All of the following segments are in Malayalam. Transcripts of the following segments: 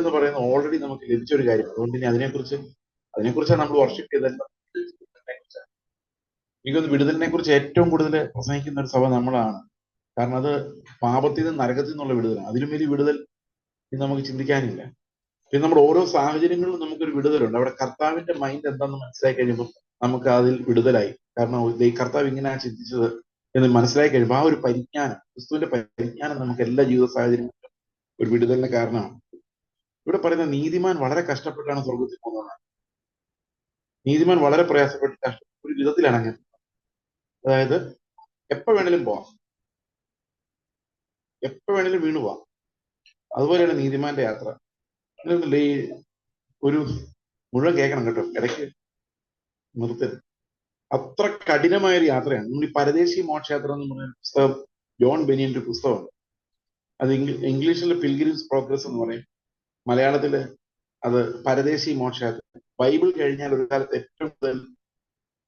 എന്ന് പറയുന്നത് ഓൾറെഡി നമുക്ക് ലഭിച്ച ഒരു കാര്യം. അതുകൊണ്ട് ഇനി അതിനെക്കുറിച്ച് അതിനെക്കുറിച്ചാണ് നമ്മൾ വർഷിപ്പ് ചെയ്തത്. എനിക്കൊന്ന് വിടുതലിനെ കുറിച്ച് ഏറ്റവും കൂടുതൽ പ്രസംഗിക്കുന്ന ഒരു സഭ നമ്മളാണ്. കാരണം അത് പാപത്തിൽ നിന്ന് നരകത്തിൽ നിന്നുള്ള വിടുതൽ അതിലും വലിയ വിടുതൽ നമുക്ക് ചിന്തിക്കാനില്ല. പിന്നെ നമ്മുടെ ഓരോ സാഹചര്യങ്ങളിലും നമുക്കൊരു വിടുതലുണ്ട്. അവിടെ കർത്താവിന്റെ മൈൻഡ് എന്താണെന്ന് മനസ്സിലാക്കി കഴിയുമ്പോൾ നമുക്ക് അതിൽ വിടുതലായി. കാരണം കർത്താവ് ഇങ്ങനെയാണ് ചിന്തിച്ചത് എന്ന് മനസ്സിലാക്കി കഴിയുമ്പോൾ ആ ഒരു പരിജ്ഞാനം ക്രിസ്തുവിന്റെ പരിജ്ഞാനം നമുക്ക് എല്ലാ ജീവിത സാഹചര്യങ്ങളിലും ഒരു വിടുതലിന് കാരണമാണ്. ഇവിടെ പറയുന്ന നീതിമാൻ വളരെ കഷ്ടപ്പെട്ടാണ് സ്വർഗത്തിൽ പോകുന്നത്. നീതിമാൻ വളരെ പ്രയാസപ്പെട്ട് കഷ്ടപ്പെട്ട ഒരു വിധത്തിലാണ് അങ്ങനെ അതായത് എപ്പോ വേണേലും പോവാം. എപ്പോ വേണേലും വീണു പോവാം. അതുപോലെയാണ് നീതിമാന്റെ യാത്ര. ഒരു മുഴുവൻ കേൾക്കണം കേട്ടോ ഇടയ്ക്ക് നിർത്തരുത്. അത്ര കഠിനമായ ഒരു യാത്രയാണ്. നമ്മൾ ഈ പരദേശി മോക്ഷയാത്ര എന്ന് പറയുന്ന പുസ്തകം ജോൺ ബെനിയന്റെ പുസ്തകമാണ് അത് ഇംഗ്ലീ- ഇംഗ്ലീഷിലെ പിൽഗ്രിംസ് പ്രോഗ്രസ് എന്ന് പറയും. മലയാളത്തിൽ അത് പരദേശി മോക്ഷയാത്ര. ബൈബിൾ കഴിഞ്ഞാൽ ഒരു കാലത്ത് ഏറ്റവും കൂടുതൽ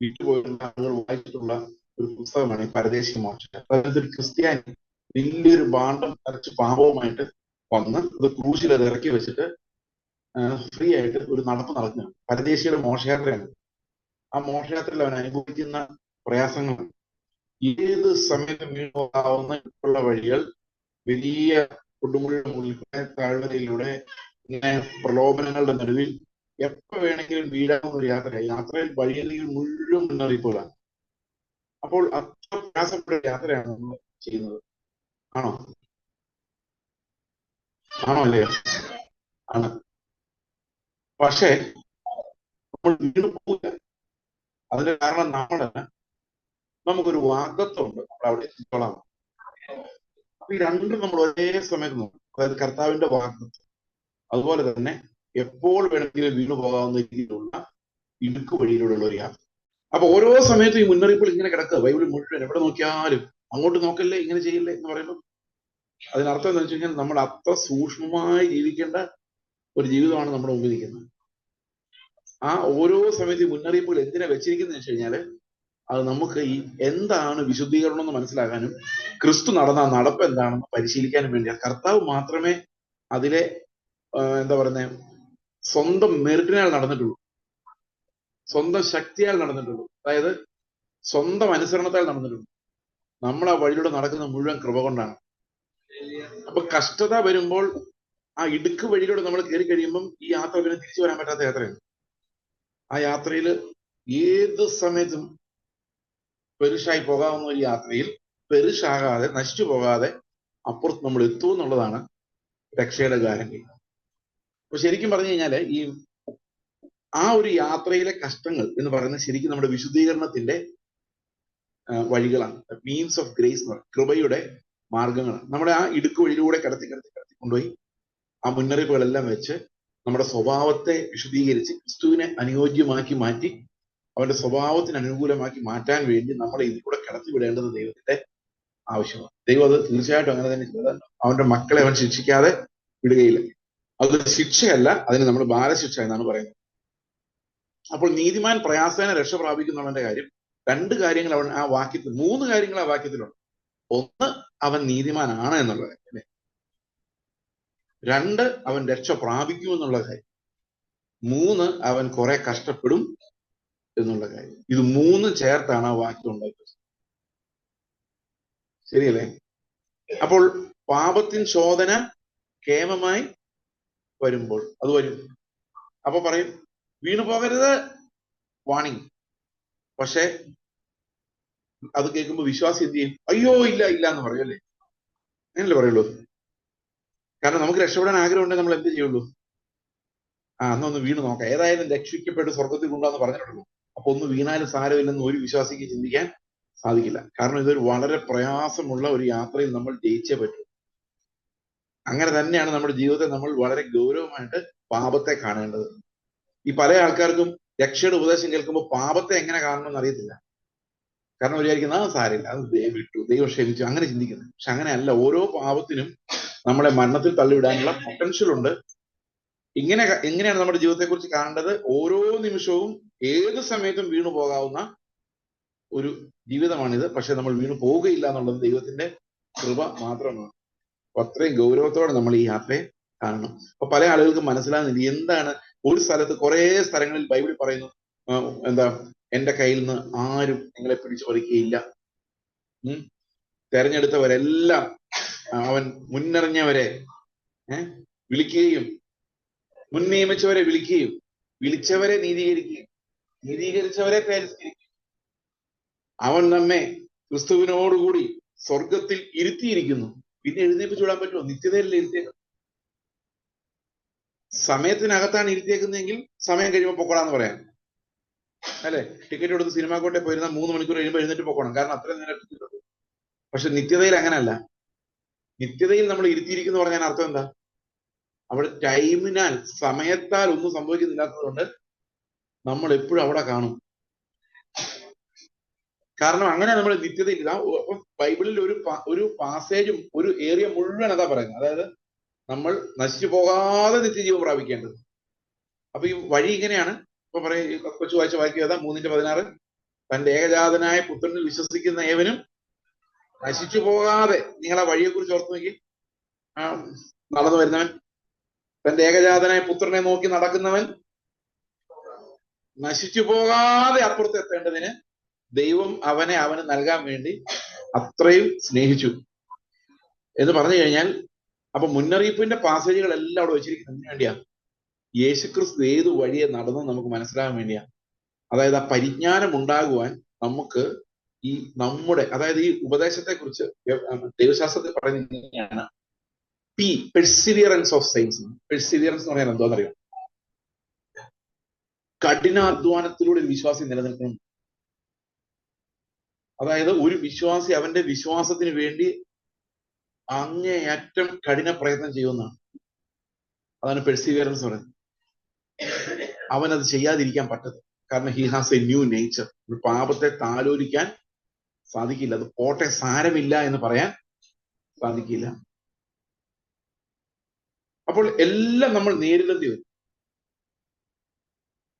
വിട്ടുപോയിട്ടുള്ള ആളുകൾ വായിച്ചിട്ടുള്ള ഒരു പുസ്തകമാണ് ഈ പരദേശി മോക്ഷയാത്ര. അതായത് ഒരു ക്രിസ്ത്യാനി വലിയൊരു ഭാണ്ഡം നിറച്ച് പാപവുമായിട്ട് വന്ന് അത് ക്രൂശിൽ അത് ഇറക്കി വെച്ചിട്ട് ഫ്രീ ആയിട്ട് ഒരു നടപ്പ് നടക്കുകയാണ് പരദേശിയുടെ മോക്ഷയാത്രയാണ്. ആ മോക്ഷയാത്രയിൽ അവൻ അനുഭവിക്കുന്ന പ്രയാസങ്ങൾ. ഏത് സമയത്ത് വീണ്ടും ഉള്ള വഴികൾ വലിയ കൊടുമുള്ള മുകളിലൂടെ താഴ്വരയിലൂടെ ഇങ്ങനെ പ്രലോഭനങ്ങളുടെ നടുവിൽ എപ്പോ വേണമെങ്കിലും വീഴാവുന്ന ഒരു യാത്ര യാത്രയിൽ വഴിയല്ലെങ്കിൽ മുഴുവൻ മുന്നറിയിപ്പുകളാണ്. അപ്പോൾ അത്ര പ്രയാസപ്പെട്ട യാത്രയാണ് നമ്മൾ ചെയ്യുന്നത്. ആണോ? ആണോ അല്ലേ ആണ്. പക്ഷേ നമ്മൾ വീണ്ടും പോകില്ല അതിന്റെ കാരണം നമ്മൾ നമുക്കൊരു വാഗ്ദത്വമുണ്ട്. നമ്മൾ അവിടെ എത്തിച്ചോളാം. അപ്പൊ ഈ രണ്ടും നമ്മൾ ഒരേ സമയത്ത് നോക്കും. അതായത് കർത്താവിന്റെ വാഗ്ദത്വം അതുപോലെ തന്നെ എപ്പോൾ വേണമെങ്കിലും വീണു പോകാവുന്ന രീതിയിലുള്ള ഇടുക്ക് വഴിയിലൂടെയുള്ള ഒരു യാത്ര. അപ്പൊ ഓരോ സമയത്തും ഈ മുന്നറിയിപ്പുകൾ ഇങ്ങനെ കിടക്കുക. ബൈബിൾ മുഴുവൻ എവിടെ നോക്കിയാലും അങ്ങോട്ട് നോക്കല്ലേ ഇങ്ങനെ ചെയ്യില്ലേ എന്ന് പറയുമ്പോൾ അതിനർത്ഥം എന്താ വെച്ച് കഴിഞ്ഞാൽ നമ്മൾ അത്ര സൂക്ഷ്മമായി ജീവിക്കേണ്ട ഒരു ജീവിതമാണ് നമ്മുടെ മുമ്പിൽ നിൽക്കുന്നത്. ആ ഓരോ സമയത്ത് മുന്നറിയിപ്പുകൾ എന്തിനാ വെച്ചിരിക്കുന്നത് വെച്ച് കഴിഞ്ഞാൽ അത് നമുക്ക് ഈ എന്താണ് വിശുദ്ധീകരണം എന്ന് മനസ്സിലാക്കാനും ക്രിസ്തു നടന്ന നടപ്പ് എന്താണെന്ന് പരിശീലിക്കാനും വേണ്ടിയാണ് കർത്താവ് മാത്രമേ അതിലെ എന്താ പറയുന്നത് സ്വന്തം മെറിറ്റിനാൽ നടന്നിട്ടുള്ളൂ. സ്വന്തം ശക്തിയാൽ നടന്നിട്ടുള്ളൂ. അതായത് സ്വന്തം അനുസരണത്താൽ നടന്നിട്ടുള്ളൂ. നമ്മൾ ആ വഴിയിലൂടെ നടക്കുന്ന മുഴുവൻ കൃപ കൊണ്ടാണ്. അപ്പൊ കഷ്ടത വരുമ്പോൾ ആ ഇടുക്ക് വഴിയിലൂടെ നമ്മൾ കയറി കഴിയുമ്പം ഈ യാത്ര പിന്നെ തിരിച്ചു വരാൻ പറ്റാത്ത യാത്രയാണ്. ആ യാത്രയിൽ ഏത് സമയത്തും പെരുഷായി പോകാവുന്ന ഒരു യാത്രയിൽ പെരുഷാകാതെ നശിച്ചു പോകാതെ അപ്പുറത്ത് നമ്മൾ എത്തും എന്നുള്ളതാണ് രക്ഷയുടെ ഗ്യാരണ്ടി. അപ്പൊ ശരിക്കും പറഞ്ഞു കഴിഞ്ഞാൽ ഈ ആ ഒരു യാത്രയിലെ കഷ്ടങ്ങൾ എന്ന് പറയുന്നത് ശരിക്കും നമ്മുടെ വിശുദ്ധീകരണത്തിന്റെ വഴികളാണ്. മീൻസ് ഓഫ് ഗ്രേസ് എന്ന് പറയുന്നത് കൃപയുടെ മാർഗങ്ങളാണ്. നമ്മുടെ ആ ഇടുക്ക് വഴിയിലൂടെ കടത്തി കടത്തി കടത്തി കൊണ്ടുപോയി ആ മുന്നറിയിപ്പുകളെല്ലാം വെച്ച് നമ്മുടെ സ്വഭാവത്തെ വിശുദ്ധീകരിച്ച് ക്രിസ്തുവിനെ അനുയോജ്യമാക്കി മാറ്റി അവന്റെ സ്വഭാവത്തിന് അനുകൂലമാക്കി മാറ്റാൻ വേണ്ടി നമ്മളെ ഇതിലൂടെ കടത്തിവിടേണ്ടത് ദൈവത്തിന്റെ ആവശ്യമാണ്. ദൈവം അത് തീർച്ചയായിട്ടും അങ്ങനെ തന്നെ ചെയ്താൽ അവന്റെ മക്കളെ അവൻ ശിക്ഷിക്കാതെ വിടുകയില്ല. അതൊരു ശിക്ഷയല്ല അതിന് നമ്മൾ ബാലശിക്ഷ എന്നാണ് പറയുന്നത്. അപ്പോൾ നീതിമാൻ പ്രയാസേന രക്ഷ പ്രാപിക്കുന്നവന്റെ കാര്യം രണ്ട് കാര്യങ്ങൾ അവൻ ആ വാക്യത്തിൽ മൂന്ന് കാര്യങ്ങൾ ആ വാക്യത്തിലുണ്ട്. ഒന്ന് അവൻ നീതിമാനാണ് എന്നുള്ള കാര്യം അല്ലെ? രണ്ട് അവൻ രക്ഷ പ്രാപിക്കും എന്നുള്ള കാര്യം. മൂന്ന് അവൻ കുറെ കഷ്ടപ്പെടും എന്നുള്ള കാര്യം. ഇത് മൂന്ന് ചേർത്താണ് ആ വാക്യം ഉണ്ടാക്കിയത്. ശരിയല്ലേ? അപ്പോൾ പാപത്തിൻ ശോധന കേമമായി വരുമ്പോൾ അത് വരും. അപ്പൊ പറയും വീണു പോകരുത് വാണിംഗ് പക്ഷെ അത് കേൾക്കുമ്പോൾ വിശ്വാസം എന്ത് ചെയ്യും? അയ്യോ ഇല്ല ഇല്ല എന്ന് പറയും അല്ലേ? അങ്ങനല്ലേ പറയുള്ളൂ. കാരണം നമുക്ക് രക്ഷപ്പെടാൻ ആഗ്രഹമുണ്ടെങ്കിൽ നമ്മൾ എന്ത് ചെയ്യുള്ളൂ? ആ അന്നൊന്ന് വീണ് നോക്കാം. ഏതായാലും രക്ഷിക്കപ്പെട്ട് സ്വർഗത്തിൽ കൊണ്ടുവന്ന് പറഞ്ഞിട്ടുള്ളൂ. അപ്പൊ ഒന്ന് വീണാലും സാരമില്ലെന്ന് ഒരു വിശ്വാസിക്ക് ചിന്തിക്കാൻ സാധിക്കില്ല. കാരണം ഇതൊരു വളരെ പ്രയാസമുള്ള ഒരു യാത്രയിൽ നമ്മൾ ജയിച്ചേ പറ്റൂ. അങ്ങനെ തന്നെയാണ് നമ്മുടെ ജീവിതത്തെ നമ്മൾ വളരെ ഗൗരവമായിട്ട് പാപത്തെ കാണേണ്ടത്. ഈ പല ആൾക്കാർക്കും രക്ഷയുടെ ഉപദേശം കേൾക്കുമ്പോൾ പാപത്തെ എങ്ങനെ കാണണമെന്ന് അറിയത്തില്ല. കാരണം വിചാരിക്കുന്ന ആ സാരില്ല അത് ദൈവം വിട്ടു ദൈവം ക്ഷമിച്ചു അങ്ങനെ ചിന്തിക്കുന്നത് പക്ഷെ അങ്ങനെയല്ല ഓരോ പാപത്തിനും നമ്മളെ മരണത്തിൽ തള്ളിവിടാനുള്ള പൊട്ടൻഷ്യൽ ഉണ്ട്. ഇങ്ങനെ എങ്ങനെയാണ് നമ്മുടെ ജീവിതത്തെ കുറിച്ച് കാണേണ്ടത്? ഓരോ നിമിഷവും ഏത് സമയത്തും വീണു പോകാവുന്ന ഒരു ജീവിതമാണിത്. പക്ഷെ നമ്മൾ വീണു പോവുകയില്ല എന്നുള്ളത് ദൈവത്തിന്റെ കൃപ മാത്രമാണ്. അപ്പൊ അത്രയും ഗൗരവത്തോടെ നമ്മൾ ഈ യാത്രയെ കാണണം. അപ്പൊ പല ആളുകൾക്കും മനസ്സിലാകുന്നില്ല എന്താണ്? ഒരു സ്ഥലത്ത് കുറെ സ്ഥലങ്ങളിൽ ബൈബിൾ പറയുന്നു എന്താ എന്റെ കയ്യിൽ നിന്ന് ആരും നിങ്ങളെ പിടിച്ചു പറിക്കുകയില്ല ഉം? തെരഞ്ഞെടുത്തവരെല്ലാം അവൻ മുന്നറിഞ്ഞവരെ വിളിക്കുകയും മുൻ നിയമിച്ചവരെ വിളിക്കുകയും വിളിച്ചവരെ നീതീകരിക്കുകയും നീതീകരിച്ചവരെ തേജസ്കരിക്കും അവൻ നമ്മെ ക്രിസ്തുവിനോടുകൂടി സ്വർഗത്തിൽ ഇരുത്തിയിരിക്കുന്നു. പിന്നെ എഴുന്നേപ്പിച്ചു വിടാൻ പറ്റുമോ? നിത്യതയിൽ ഇരുത്തിയേക്കുന്നത്? സമയത്തിനകത്താണ് ഇരുത്തിയേക്കുന്നതെങ്കിൽ സമയം കഴിയുമ്പോൾ പൊക്കോളാന്ന് പറയാം. അല്ലെ? ടിക്കറ്റ് കൊടുത്ത് സിനിമാ കോട്ടെ പോയിരുന്ന മൂന്ന് മണിക്കൂർ കഴിയുമ്പോൾ എഴുന്നേറ്റ് പൊക്കോണം. കാരണം അത്രയും നേരം ടിക്കറ്റ് പക്ഷെ നിത്യതയിൽ അങ്ങനല്ല നിത്യതയിൽ നമ്മൾ ഇരുത്തിയിരിക്കുന്നു പറഞ്ഞാൽ അർത്ഥം എന്താ? അവിടെ ടൈമിനാൽ സമയത്താൽ ഒന്നും സംഭവിക്കുന്നില്ലാത്തത് കൊണ്ട് നമ്മൾ എപ്പോഴും അവിടെ കാണും. കാരണം അങ്ങനെ നമ്മൾ നിത്യതയില്ല ബൈബിളിൽ ഒരു ഒരു പാസേജും ഒരു ഏരിയ മുഴുവൻ അതാ പറയുന്നത്. അതായത് നമ്മൾ നശിച്ചു പോകാതെ നിത്യജീവൻ പ്രാപിക്കേണ്ടത്. അപ്പൊ ഈ വഴി ഇങ്ങനെയാണ്. ഇപ്പൊ പറയുക കൊച്ചു വായിച്ച വായിക്കുക ഏതാ? മൂന്നിന്റെ പതിനാറ്. തന്റെ ഏകജാതനായ പുത്രനിൽ വിശ്വസിക്കുന്ന ഏവനും നശിച്ചു പോകാതെ നിങ്ങൾ ആ വഴിയെ കുറിച്ച് ഓർത്തു നോക്കി. നടന്നു വരുന്നവൻ. തന്റെ ഏകജാതനായ പുത്രനെ നോക്കി നടക്കുന്നവൻ നശിച്ചു പോകാതെ അപ്പുറത്ത് എത്തേണ്ടതിന് ദൈവം അവനെ അവന് നൽകാൻ വേണ്ടി അത്രയും സ്നേഹിച്ചു. എന്ന് പറഞ്ഞു കഴിഞ്ഞാൽ അപ്പൊ മുന്നറിയിപ്പിന്റെ പാസേജുകൾ എല്ലാം അവിടെ വെച്ചിരിക്കുന്നത് വേണ്ടിയാ? യേശുക്രിസ്തു ഏത് വഴിയെ നടന്നു നമുക്ക് മനസ്സിലാകാൻ വേണ്ടിയാ. അതായത് ആ പരിജ്ഞാനം ഉണ്ടാകുവാൻ നമുക്ക് ഈ നമ്മുടെ അതായത് ഈ ഉപദേശത്തെ കുറിച്ച് ദൈവശാസ്ത്രത്തിൽ പറയുന്നത് ഇങ്ങനെയാണ്. പി പെർസിവിയറൻസ് ഓഫ് സയൻസ് പെർസിവിയറൻസ് എന്ന് പറയാൻ എന്തോന്നറിയാം കഠിനാധ്വാനത്തിലൂടെ വിശ്വാസി നിലനിൽക്കണം. അതായത് ഒരു വിശ്വാസി അവന്റെ വിശ്വാസത്തിന് വേണ്ടി അങ്ങേയറ്റം കഠിന പ്രയത്നം ചെയ്യുന്നതാണ് അതാണ് പെർസിവിയറൻസ് പറയുന്നത്. അവനത് ചെയ്യാതിരിക്കാൻ പറ്റത് കാരണം he has a new nature ഒരു പാപത്തെ താലോലിക്കാൻ സാധിക്കില്ല. അത് പോട്ടെ സാരമില്ല എന്ന് പറയാൻ സാധിക്കില്ല. അപ്പോൾ എല്ലാം നമ്മൾ നേരിടേണ്ടി വരും.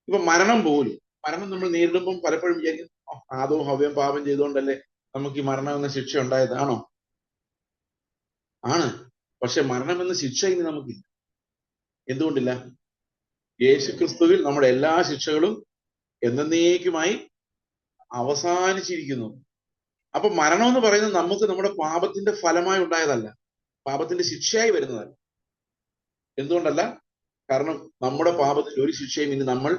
ഇപ്പൊ മരണം പോലും മരണം നമ്മൾ നേരിടുമ്പോൾ പലപ്പോഴും വിചാരിക്കും "ഓ, ആദവും ഹവ്യം പാപം ചെയ്തുകൊണ്ടല്ലേ നമുക്ക് ഈ മരണം എന്ന ശിക്ഷ ഉണ്ടായതാണോ ആണ്? പക്ഷെ മരണം എന്ന ശിക്ഷ ഇനി നമുക്കില്ല. എന്തുകൊണ്ടില്ല? യേശുക്രിസ്തുവിൽ നമ്മുടെ എല്ലാ ശിക്ഷകളും എന്നേക്കുമായി അവസാനിച്ചിരിക്കുന്നു. അപ്പൊ മരണം എന്ന് പറയുന്നത് നമുക്ക് നമ്മുടെ പാപത്തിന്റെ ഫലമായി ഉണ്ടായതല്ല. പാപത്തിന്റെ ശിക്ഷയായി വരുന്നതല്ല. എന്തുകൊണ്ടല്ല? കാരണം നമ്മുടെ പാപത്തിൽ ഒരു ശിക്ഷയും ഇനി നമ്മൾ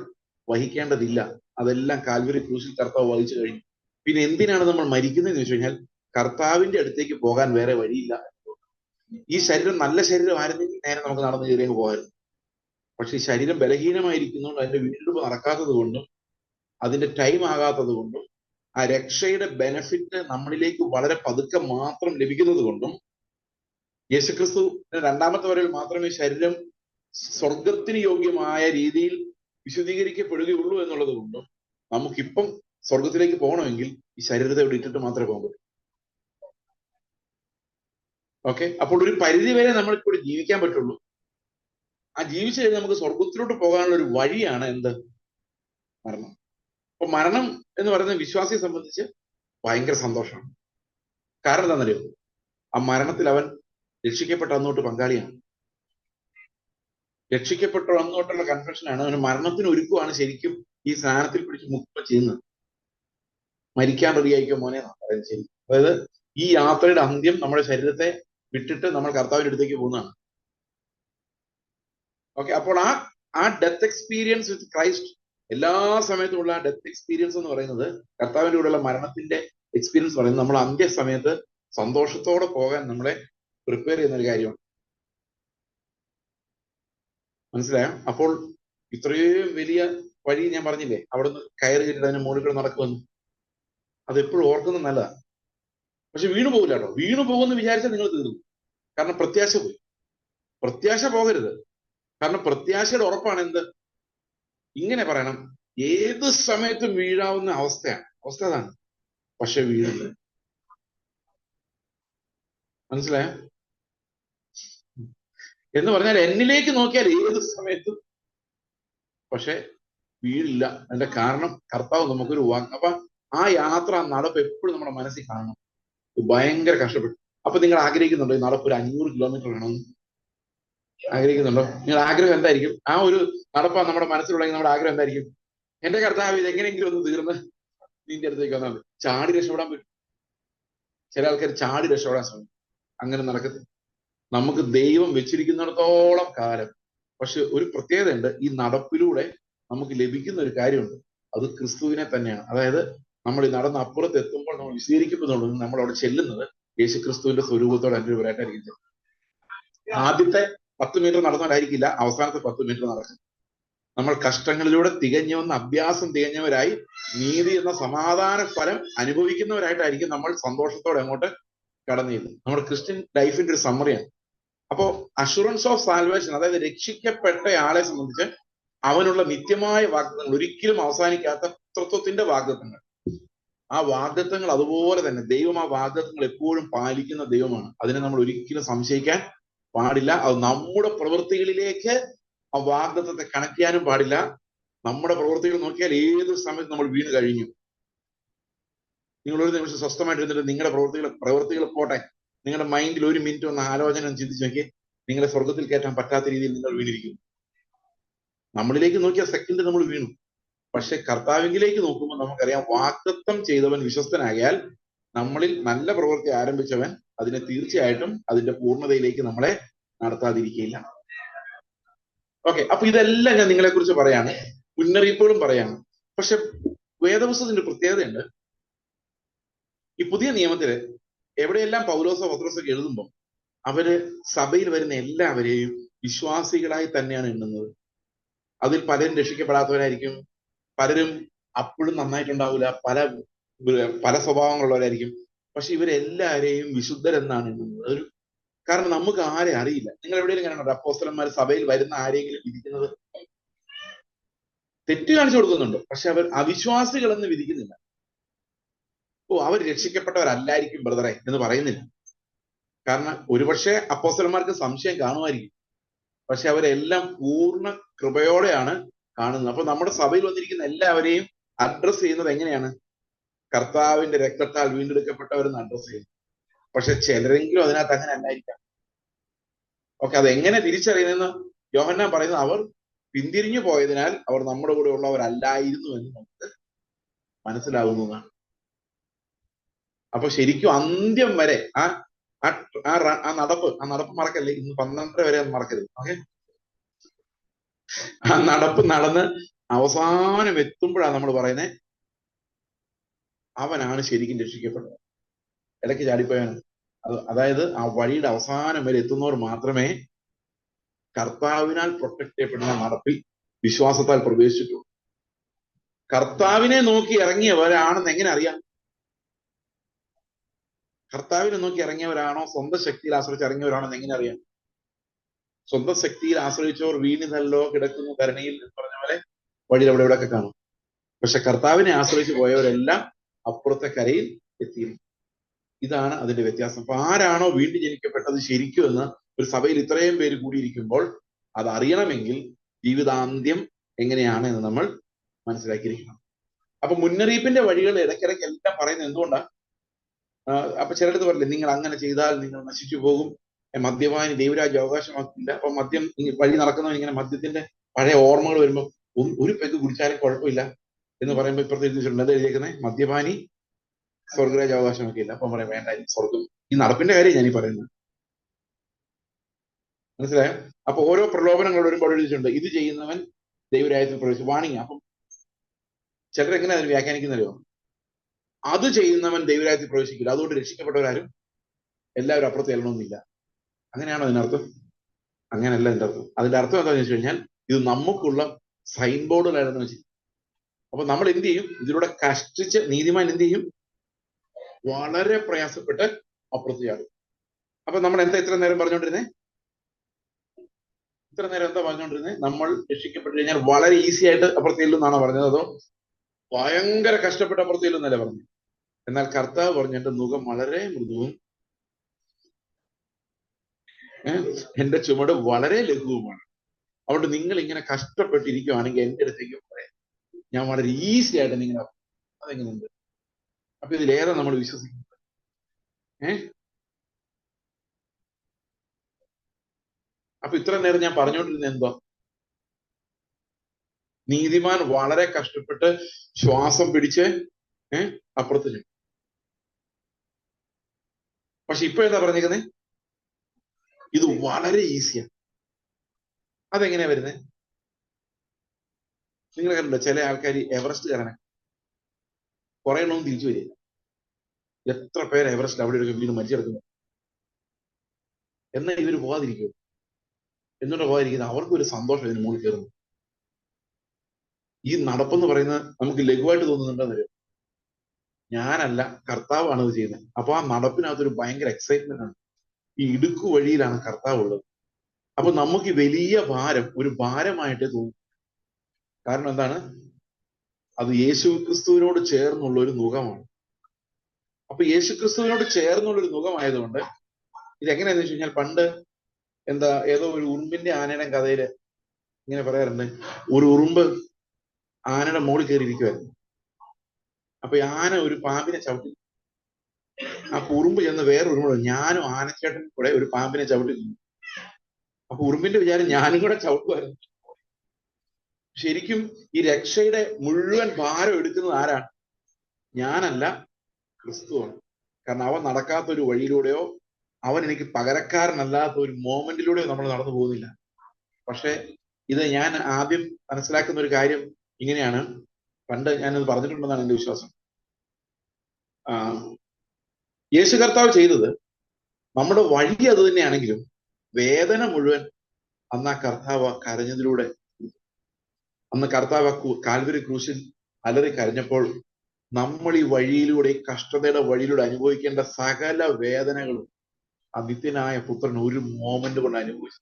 വഹിക്കേണ്ടതില്ല. അതെല്ലാം കാൽവരി ക്രൂസിൽ കർത്താവ് വഹിച്ചു കഴിഞ്ഞു. പിന്നെ എന്തിനാണ് നമ്മൾ മരിക്കുന്നതെന്ന് വെച്ചു കഴിഞ്ഞാൽ കർത്താവിന്റെ അടുത്തേക്ക് പോകാൻ വേറെ വഴിയില്ല. ഈ ശരീരം നല്ല ശരീരം ആയിരുന്നെങ്കിൽ നേരെ നമുക്ക് നടന്നു കയറിയങ്ങ് പോകായിരുന്നു പക്ഷെ ഈ ശരീരം ബലഹീനമായിരിക്കുന്നതുകൊണ്ട് അതിന്റെ വീണ്ടെടുപ്പ് നടക്കാത്തത് കൊണ്ടും അതിന്റെ ടൈം ആകാത്തത് കൊണ്ടും ആ രക്ഷയുടെ ബെനഫിറ്റ് നമ്മളിലേക്ക് വളരെ പതുക്കെ മാത്രം ലഭിക്കുന്നത് കൊണ്ടും യേശുക്രിസ്തു രണ്ടാമത്തെ വരയിൽ മാത്രമേ ശരീരം സ്വർഗത്തിന് യോഗ്യമായ രീതിയിൽ വിശുദ്ധീകരിക്കപ്പെടുകയുള്ളൂ എന്നുള്ളത് കൊണ്ടും നമുക്കിപ്പം സ്വർഗത്തിലേക്ക് പോകണമെങ്കിൽ ഈ ശരീരത്തെ ഇവിടെ ഇട്ടിട്ട് മാത്രമേ പോകാൻ പറ്റൂ. ഓക്കെ അപ്പോൾ ഒരു പരിധി വരെ ഇവിടെ ജീവിക്കാൻ പറ്റുള്ളൂ. ആ ജീവിച്ചു കഴിഞ്ഞാൽ നമുക്ക് സ്വർഗത്തിലോട്ട് പോകാനുള്ള ഒരു വഴിയാണ് എന്ത്? മരണം. അപ്പൊ മരണം എന്ന് പറയുന്ന വിശ്വാസിയെ സംബന്ധിച്ച് ഭയങ്കര സന്തോഷമാണ്. കാരണം എന്താണെന്നറിയോ? ആ മരണത്തിൽ അവൻ രക്ഷിക്കപ്പെട്ട അന്നോട്ട് പങ്കാളിയാണ്. രക്ഷിക്കപ്പെട്ട അങ്ങോട്ടുള്ള കൺഫെഷനാണ് അവന് മരണത്തിന് ഒരുക്കുവാണ് ശരിക്കും ഈ സ്നാനത്തിൽ പിടിച്ച് മുക്ത ചെയ്യുന്നത്. മരിക്കാൻ റെഡിയായിക്കോ മോനെ പറയുന്നത് ശരി. അതായത് ഈ യാത്രയുടെ അന്ത്യം നമ്മുടെ ശരീരത്തെ വിട്ടിട്ട് നമ്മൾ കർത്താവിന്റെ അടുത്തേക്ക് പോകുന്നതാണ്. ഓക്കെ അപ്പോൾ ആ ആ ഡെത്ത് എക്സ്പീരിയൻസ് വിത്ത് ക്രൈസ്റ്റ് എല്ലാ സമയത്തുമുള്ള ആ ഡെത്ത് എക്സ്പീരിയൻസ് എന്ന് പറയുന്നത് കർത്താവിന്റെ കൂടെയുള്ള മരണത്തിന്റെ എക്സ്പീരിയൻസ് പറയുന്നത് നമ്മൾ അന്ത്യ സമയത്ത് സന്തോഷത്തോടെ പോകാൻ നമ്മളെ പ്രിപ്പയർ ചെയ്യുന്ന ഒരു കാര്യമാണ്. മനസ്സിലായോ? അപ്പോൾ ഇത്രയും വലിയ വഴി ഞാൻ പറഞ്ഞില്ലേ അവിടുന്ന് കയറി കയറ്റിട്ട് അതിന് മുകളിൽ കൂടെ നടക്കുമെന്ന്. അതെപ്പോഴും ഓർക്കുന്നത് നല്ലതാണ് പക്ഷെ വീണു പോകില്ല കേട്ടോ. വീണു പോകുമെന്ന് വിചാരിച്ചാൽ നിങ്ങൾ തീർന്നു. കാരണം പ്രത്യാശ പോയി. പ്രത്യാശ പോകരുത്. കാരണം പ്രത്യാശയുടെ ഉറപ്പാണ് എന്ത്? ഇങ്ങനെ പറയണം ഏത് സമയത്തും വീഴാവുന്ന അവസ്ഥയാണ്. അവസ്ഥ അതാണ്. പക്ഷെ വീഴുന്നത് മനസ്സിലായോ? എന്ന് പറഞ്ഞാൽ എന്നിലേക്ക് നോക്കിയാൽ ഏത് സമയത്തും. പക്ഷെ വീഴില്ല അതിന്റെ കാരണം കർത്താവ് നമുക്കൊരു വാ അപ്പൊ ആ യാത്ര നടപ്പ് എപ്പോഴും നമ്മുടെ മനസ്സിൽ കാണണം. ഭയങ്കര കഷ്ടപ്പെട്ടു. അപ്പൊ നിങ്ങൾ ആഗ്രഹിക്കുന്നുണ്ടോ? ഈ നടപ്പ് ഒരു അഞ്ഞൂറ് കിലോമീറ്റർ വേണമെന്ന് ആഗ്രഹിക്കുന്നുണ്ടോ? നിങ്ങൾ ആഗ്രഹം എന്തായിരിക്കും? ആ ഒരു നടപ്പാ നമ്മുടെ മനസ്സിലുള്ളെങ്കിൽ നമ്മുടെ ആഗ്രഹം എന്തായിരിക്കും? എന്റെ കർത്താവ് ഇത് എങ്ങനെയെങ്കിലും ഒന്ന് തീർന്ന് നിന്റെ അടുത്തേക്ക് വന്നാൽ. ചാടി രക്ഷപ്പെടാൻ പറ്റും. ചില ആൾക്കാർ ചാടി രക്ഷപ്പെടാൻ ശ്രമിക്കും. അങ്ങനെ നടക്കത്തില്ല. നമുക്ക് ദൈവം വെച്ചിരിക്കുന്നിടത്തോളം കാലം. പക്ഷെ ഒരു പ്രത്യേകത ഉണ്ട് ഈ നടപ്പിലൂടെ നമുക്ക് ലഭിക്കുന്ന ഒരു കാര്യമുണ്ട്. അത് ക്രിസ്തുവിനെ തന്നെയാണ്. അതായത് നമ്മൾ ഈ നടന്ന് അപ്പുറത്ത് എത്തുമ്പോൾ നമ്മൾ വിശദീകരിക്കുമ്പോഴുള്ളൂ നമ്മൾ അവിടെ ചെല്ലുന്നത്. യേശു ക്രിസ്തുവിന്റെ സ്വരൂപത്തോട് ചെല്ലുന്നത്. ആദ്യത്തെ പത്ത് മീറ്റർ നടന്നവരായിരിക്കില്ല അവസാനത്തെ പത്ത് മീറ്റർ നടക്കും. നമ്മൾ കഷ്ടങ്ങളിലൂടെ തികഞ്ഞു വന്ന അഭ്യാസം തികഞ്ഞവരായി നീതി എന്ന സമാധാന ഫലം അനുഭവിക്കുന്നവരായിട്ടായിരിക്കും നമ്മൾ സന്തോഷത്തോടെ അങ്ങോട്ട് കടന്നു നമ്മുടെ ക്രിസ്ത്യൻ ലൈഫിന്റെ ഒരു സമ്മറിയാണ്. അപ്പോ അഷുറൻസ് ഓഫ് സാൽവേഷൻ അതായത് രക്ഷിക്കപ്പെട്ട ആളെ സംബന്ധിച്ച് അവനുള്ള നിത്യമായ വാഗ്ദത്തങ്ങൾ ഒരിക്കലും അവസാനിക്കാത്ത ത്രത്വത്തിന്റെ വാഗ്ദത്തങ്ങൾ. ആ വാഗ്ദത്തങ്ങൾ അതുപോലെ തന്നെ ദൈവം ആ വാഗ്ദത്തങ്ങൾ എപ്പോഴും പാലിക്കുന്ന ദൈവമാണ്. അതിനെ നമ്മൾ ഒരിക്കലും സംശയിക്കാൻ പാടില്ല. അത് നമ്മുടെ പ്രവൃത്തികളിലേക്ക് ആ വാഗ്ദത്തത്തെ കണക്ട് ചെയ്യാനും പാടില്ല. നമ്മുടെ പ്രവൃത്തികൾ നോക്കിയാൽ ഏത് സമയത്ത് നമ്മൾ വീണ് കഴിഞ്ഞു. നിങ്ങൾ ഒരു നിമിഷം സ്വസ്ഥമായിട്ട് ഇരുന്നിട്ട് നിങ്ങളുടെ പ്രവൃത്തികൾ പ്രവൃത്തികൾ പോട്ടെ. നിങ്ങളുടെ മൈൻഡിൽ ഒരു മിനിറ്റ് ഒന്ന് ആലോചന ചിന്തിച്ച് നോക്കി നിങ്ങളെ സ്വർഗത്തിൽ കയറ്റാൻ പറ്റാത്ത രീതിയിൽ നിങ്ങൾ വീണിരിക്കുന്നു നമ്മളിലേക്ക് നോക്കിയ സെക്കൻഡ് നമ്മൾ വീണു. പക്ഷെ കർത്താവിംഗിലേക്ക് നോക്കുമ്പോൾ നമുക്കറിയാം വാക്തത്വം ചെയ്തവൻ വിശ്വസ്തനായാൽ നമ്മളിൽ നല്ല പ്രവൃത്തി ആരംഭിച്ചവൻ അതിനെ തീർച്ചയായിട്ടും അതിന്റെ പൂർണതയിലേക്ക് നമ്മളെ നടത്താതിരിക്കില്ല ഓക്കെ അപ്പൊ ഇതെല്ലാം ഞാൻ നിങ്ങളെ കുറിച്ച് പറയാണ്. മുന്നറിയിപ്പുകളും പറയാണ്. പക്ഷെ വേദപുസ്തകത്തിന്റെ പ്രത്യേകതയുണ്ട്. ഈ പുതിയ നിയമത്തിൽ എവിടെയെല്ലാം പൗലോസോ പത്രോസോ ഒക്കെ എഴുതുമ്പോൾ അവർ സഭയിൽ വരുന്ന എല്ലാവരെയും വിശ്വാസികളായി തന്നെയാണ് എണ്ണുന്നത്. അതിൽ പലരും രക്ഷിക്കപ്പെടാത്തവരായിരിക്കും. പലരും അപ്പോഴും നന്നായിട്ടുണ്ടാവില്ല പല പല സ്വഭാവങ്ങളുള്ളവരായിരിക്കും. പക്ഷെ ഇവരെല്ലാവരെയും വിശുദ്ധരെന്നാണ് എണ്ണുന്നത്. ഒരു കാരണം നമുക്ക് ആരെ അറിയില്ല. നിങ്ങൾ എവിടെയെങ്കിലും കാണുന്നുണ്ടോ അപ്പോസ്റ്റലന്മാർ സഭയിൽ വരുന്ന ആരെങ്കിലും വിധിക്കുന്നത്? തെറ്റ് കാണിച്ചു കൊടുക്കുന്നുണ്ട്? പക്ഷെ അവർ അവിശ്വാസികളെന്ന് വിധിക്കുന്നില്ല. ഓ അവർ രക്ഷിക്കപ്പെട്ടവരല്ലായിരിക്കും ബ്രദറെ എന്ന് പറയുന്നില്ല. കാരണം ഒരുപക്ഷെ അപ്പോസ്റ്റലന്മാർക്ക് സംശയം കാണുമായിരിക്കും. പക്ഷെ അവരെല്ലാം പൂർണ കൃപയോടെയാണ് കാണുന്നത്. അപ്പൊ നമ്മുടെ സഭയിൽ വന്നിരിക്കുന്ന എല്ലാവരെയും അഡ്രസ് ചെയ്യുന്നത് എങ്ങനെയാണ്? കർത്താവിന്റെ രക്തത്താൽ വീണ്ടെടുക്കപ്പെട്ടവരെന്ന് അഡ്രസ് ചെയ്യുന്നു പക്ഷെ ചിലരെങ്കിലും അതിനകത്ത് അങ്ങനെ അല്ലായിരിക്കാം. ഓക്കെ അതെങ്ങനെ തിരിച്ചറിയുന്നതെന്ന് യോഹന്നാൻ പറയുന്നത് അവർ പിന്തിരിഞ്ഞു പോയതിനാൽ അവർ നമ്മുടെ കൂടെ ഉള്ളവരല്ലായിരുന്നു എന്ന് നമുക്ക് മനസ്സിലാവുന്നതാണ്. അപ്പൊ ശരിക്കും അന്ത്യം വരെ ആ ആ നടപ്പ് ആ നടപ്പ് മറക്കല്ലേ? ഇന്ന് പന്ത്രണ്ടര വരെ അത് മറക്കരുത്. ഓക്കെ? ആ നടപ്പ് നടന്ന് അവസാനം എത്തുമ്പോഴാണ് നമ്മൾ പറയുന്നത് അവനാണ് ശരിക്കും രക്ഷിക്കപ്പെടുന്നത്. ഇടയ്ക്ക് ചാടിപ്പോയാണ് അത് അതായത് ആ വഴിയുടെ അവസാനം വരെ എത്തുന്നവർ മാത്രമേ കർത്താവിനാൽ പ്രൊട്ടക്ട് ചെയ്യപ്പെടുന്ന നടപ്പിൽ വിശ്വാസത്താൽ പ്രവേശിച്ചിട്ടുള്ളൂ. കർത്താവിനെ നോക്കി ഇറങ്ങിയവരാണെന്ന് എങ്ങനെ അറിയാം? കർത്താവിനെ നോക്കി ഇറങ്ങിയവരാണോ? സ്വന്തം ശക്തിയിൽ ആശ്രയിച്ച് ഇറങ്ങിയവരാണോ എന്ന് എങ്ങനെ അറിയാം? സ്വന്തം ശക്തിയിൽ ആശ്രയിച്ചവർ വീണിതല്ലോ കിടക്കുന്നു കരുണയിൽ എന്ന് പറഞ്ഞ പോലെ വഴിയിൽ അവിടെ ഇവിടെയൊക്കെ കാണും. പക്ഷെ കർത്താവിനെ ആശ്രയിച്ച് പോയവരെല്ലാം അപ്പുറത്തെ കരയിൽ എത്തിയിരുന്നു ഇതാണ് അതിന്റെ വ്യത്യാസം. അപ്പൊ ആരാണോ വീണ്ടും ജനിക്കപ്പെട്ടത് ശരിക്കും എന്ന് ഒരു സഭയിൽ ഇത്രയും പേര് കൂടിയിരിക്കുമ്പോൾ അത് അറിയണമെങ്കിൽ ജീവിതാന്ത്യം എങ്ങനെയാണ് എന്ന് നമ്മൾ മനസ്സിലാക്കിയിരിക്കണം. അപ്പൊ മുന്നറിയിപ്പിന്റെ വഴികൾ ഇടയ്ക്കിടയ്ക്ക് എല്ലാം പറയുന്നത് എന്തുകൊണ്ടാണ് അപ്പൊ ചിലടത്ത് പറഞ്ഞില്ലേ നിങ്ങൾ അങ്ങനെ ചെയ്താൽ നിങ്ങൾ നശിച്ചു പോകും. മദ്യപാനി ദൈവരാജ്യം അവകാശമാക്കില്ല അപ്പൊ മദ്യം വഴി നടക്കുന്നവൻ ഇങ്ങനെ മദ്യത്തിന്റെ പഴയ ഓർമ്മകൾ വരുമ്പോൾ ഒരു പെഗ് കുടിച്ചാലും കുഴപ്പമില്ല എന്ന് പറയുമ്പോൾ ഇപ്പുറത്തെ എഴുതിയിട്ടുണ്ട് അത് എഴുതിയേക്കുന്നത് മദ്യപാനി സ്വർഗരാജ് അവകാശമാക്കിയില്ല. അപ്പൊ പറയാം വേണ്ട സ്വർഗം ഈ നടപ്പിന്റെ കാര്യം ഞാൻ പറയുന്നത്. മനസ്സിലായോ? അപ്പൊ ഓരോ പ്രലോഭനങ്ങൾ വരുമ്പോൾ എഴുതിയിട്ടുണ്ട്. ഇത് ചെയ്യുന്നവൻ ദൈവരാജ്യത്തിൽ പ്രവേശിച്ചു. വാണിങ്ങ അപ്പം ചിലരെങ്ങനെ അതിന് വ്യാഖ്യാനിക്കുന്നല്ലോ അത് ചെയ്യുന്നവൻ ദൈവരാജ്യത്തിൽ പ്രവേശിക്കില്ല. അതുകൊണ്ട് രക്ഷിക്കപ്പെട്ടവരാരും എല്ലാവരും അപ്പുറത്ത് ചെല്ലണമെന്നില്ല അങ്ങനെയാണോ അതിനർത്ഥം? അങ്ങനെയല്ല എന്റെ അർത്ഥം. അതിന്റെ അർത്ഥം എന്താണെന്ന് വെച്ച് കഴിഞ്ഞാൽ ഇത് നമുക്കുള്ള സൈൻ ബോർഡുകളായിരുന്നു വെച്ച് അപ്പൊ നമ്മൾ എന്ത് ചെയ്യും? ഇതിലൂടെ കഷ്ടിച്ച് നീതിമാൻ എന്ത് ചെയ്യും? വളരെ പ്രയാസപ്പെട്ട് അപ്പുറത്ത് ചാടും. അപ്പൊ നമ്മൾ എന്താ ഇത്ര നേരം പറഞ്ഞുകൊണ്ടിരുന്നേ? ഇത്ര നേരം എന്താ പറഞ്ഞുകൊണ്ടിരുന്നത് നമ്മൾ രക്ഷിക്കപ്പെട്ട് കഴിഞ്ഞാൽ വളരെ ഈസി ആയിട്ട് അപ്പുറത്ത് ചെല്ലുന്നാണോ പറഞ്ഞത്? അതോ ഭയങ്കര കഷ്ടപ്പെട്ട് അപ്പുറത്ത് പറഞ്ഞു എന്നാൽ കർത്താവ് പറഞ്ഞു എന്റെ മുഖം വളരെ മൃദുവും എന്റെ ചുമട് വളരെ ലഘുവുമാണ്. അതുകൊണ്ട് നിങ്ങൾ ഇങ്ങനെ കഷ്ടപ്പെട്ടിരിക്കുവാണെങ്കിൽ എന്റെ അടുത്തേക്ക് പറയാം ഞാൻ വളരെ ഈസി ആയിട്ട് നിങ്ങൾ അതെങ്ങനെയുണ്ട് അപ്പൊ ഇതിലേറെ നമ്മൾ വിശ്വസിക്കുന്നത് ഏ? അപ്പൊ ഇത്ര നേരം ഞാൻ പറഞ്ഞോണ്ടിരുന്ന എന്തോ? നീതിമാൻ വളരെ കഷ്ടപ്പെട്ട് ശ്വാസം പിടിച്ച് ഏഹ് അപ്പുറത്ത് ചെല്ലും പക്ഷെ ഇപ്പൊ എന്താ പറഞ്ഞിരിക്കുന്നത് ഇത് വളരെ ഈസിയാണ് അതെങ്ങനെയാ വരുന്നത് നിങ്ങൾ കണ്ടോ ചില ആൾക്കാർ എവറസ്റ്റ് കയറണേ കുറെ എണ്ണവും തിരിച്ചു വരിക എത്ര പേര് എവറസ്റ്റ് അവിടെ ഒരു വീണ് മരിച്ചെടുക്കുന്നു എന്നാൽ ഇവർ പോകാതിരിക്കും എന്നിട്ട് പോകാതിരിക്കുന്നത് അവർക്കും ഒരു സന്തോഷം ഇതിന് മുകളിൽ കയറുന്നു. ഈ നടപ്പെന്ന് പറയുന്നത് നമുക്ക് ലഘുവായിട്ട് തോന്നുന്നുണ്ടെന്ന് ഞാനല്ല കർത്താവാണ് ഇത് ചെയ്യുന്നത്. അപ്പൊ ആ നടപ്പിനകത്തൊരു ഭയങ്കര എക്സൈറ്റ്മെന്റ് ആണ്. ഈ ഇടുക്കു വഴിയിലാണ് കർത്താവ് ഉള്ളത് അപ്പൊ നമുക്ക് വലിയ ഭാരം ഒരു ഭാരമായിട്ട് തോന്നും. കാരണം എന്താണ്? അത് യേശു ക്രിസ്തുവിനോട് ചേർന്നുള്ള ഒരു മുഖമാണ്. അപ്പൊ യേശു ക്രിസ്തുവിനോട് ചേർന്നുള്ള ഒരു മുഖമായതുകൊണ്ട് ഇത് എങ്ങനെയാന്ന് വെച്ച് കഴിഞ്ഞാൽ പണ്ട് എന്താ ഏതോ ഒരു ഉറുമ്പിന്റെ ആനയുടെ കഥയിൽ ഇങ്ങനെ പറയാറുണ്ട്. ഒരു ഉറുമ്പ് ആനയുടെ മോളിൽ കയറി ഇരിക്കുമായിരുന്നു അപ്പൊ ആന ഒരു പാമ്പിനെ ചവിട്ടി. ആ കുറുമ്പ് ചെന്ന് വേറെ ഉറുമ്പോട് ഞാനും ആനച്ചേട്ടനും കൂടെ ഒരു പാമ്പിനെ ചവിട്ടി നിന്നു. അപ്പൊ ഉറുമ്പിന്റെ വിചാരം ഞാനും കൂടെ ചവിട്ടുമായിരുന്നു. ശരിക്കും ഈ രക്ഷയുടെ മുഴുവൻ ഭാരം എടുക്കുന്നത് ആരാണ്? ഞാനല്ല ക്രിസ്തുവാണ്. കാരണം അവൻ നടക്കാത്ത ഒരു വഴിയിലൂടെയോ അവൻ എനിക്ക് പകരക്കാരനല്ലാത്ത ഒരു മോമെന്റിലൂടെയോ നമ്മൾ നടന്നു പോകുന്നില്ല. പക്ഷെ ഇത് ഞാൻ ആദ്യം മനസ്സിലാക്കുന്ന ഒരു കാര്യം ഇങ്ങനെയാണ്. പണ്ട് ഞാനത് പറഞ്ഞിട്ടുണ്ടെന്നാണ് എന്റെ വിശ്വാസം. യേശു കർത്താവ് ചെയ്തത് നമ്മുടെ വഴി അത് തന്നെയാണെങ്കിലും വേദന മുഴുവൻ അന്ന് ആ കർത്താവ് കരഞ്ഞതിലൂടെ. അന്ന് കർത്താവ് കാൽവരി ക്രൂശിൽ അലറി കരഞ്ഞപ്പോൾ നമ്മൾ ഈ വഴിയിലൂടെ ഈ കഷ്ടതയുടെ വഴിയിലൂടെ അനുഭവിക്കേണ്ട സകല വേദനകളും ആ നിത്യനായ പുത്രൻ ഒരു മോമെന്റ് കൊണ്ട് അനുഭവിച്ചു.